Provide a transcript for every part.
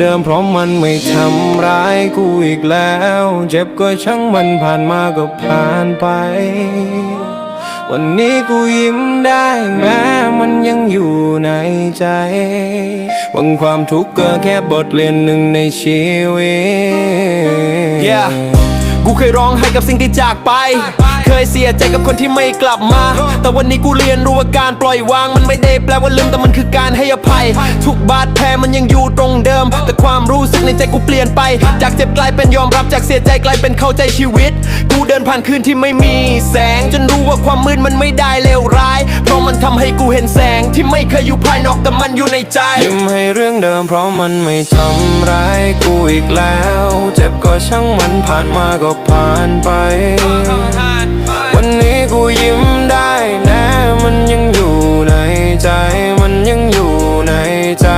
เดิมเพราะมันไม่ทำร้ายกูอีกแล้ว เจ็บก็ช่างมันผ่านมาก็ผ่านไป วันนี้กูยิ้มได้แม้มันยังอยู่ในใจวังความทุกข์ก็แค่บทเรียนหนึ่งในชีวิต กูเคยร้องไห้กับสิ่งที่จากไป เคยเสียใจกับคนที่ไม่กลับมา แต่วันนี้กูเรียนรู้ว่าการปล่อยวางมันไม่ได้แปลว่าลืมแต่มันคือการให้อภัย ทุกบาดแผลมันยังอยู่ตรงเดิม แต่ความรู้สึกในใจกูเปลี่ยนไป จากเจ็บกลายเป็นยอมรับจากเสียใจกลายเป็นเข้าใจชีวิต กูเดินผ่านคืนที่ไม่มีแสงจนรู้ว่าความมืดมันไม่ได้เลวร้าย เพราะมันทำให้กูเห็นแสงที่ไม่เคยอยู่ภายนอกแต่มันอยู่ในใจยิ้มให้เรื่องเดิมเพราะมันไม่ทำร้ายกูอีกแล้ว ช่างมันผ่านมาก็ผ่านไป วันนี้กูยิ้มได้แน่มันยังอยู่ในใจ มันยังอยู่ในใจ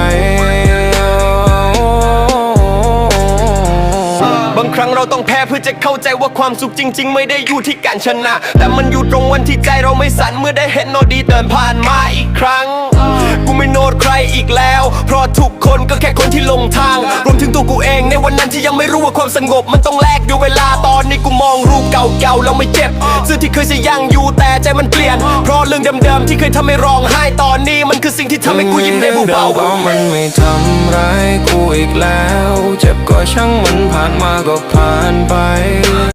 บางครั้งเราต้องแพ้เพื่อจะเข้าใจว่าความสุขจริง ๆ ไม่ได้อยู่ที่การชนะ แต่มันอยู่ตรงวันที่ใจเราไม่สั่นเมื่อได้เห็นโนดีเดินผ่านมาอีกครั้ง ก็แค่คนที่ลงทาง รวมถึงตัวกูเองในวันนั้นที่ยังไม่รู้ว่าความสงบ มันต้องแลกด้วยเวลาตอนนี้กูมองรูปเก่าๆแล้วไม่เจ็บซึ่งที่เคยจะยังอยู่แต่ใจมันเปลี่ยน เพราะเรื่องเดิมๆที่เคยทำให้ร้องไห้ตอนนี้มันคือสิ่งที่ทำให้กูยิ้มได้เบาเพราะมันไม่ทำร้ายกูอีกแล้ว เจ็บก็ช่างมันผ่านมาก็ผ่านไป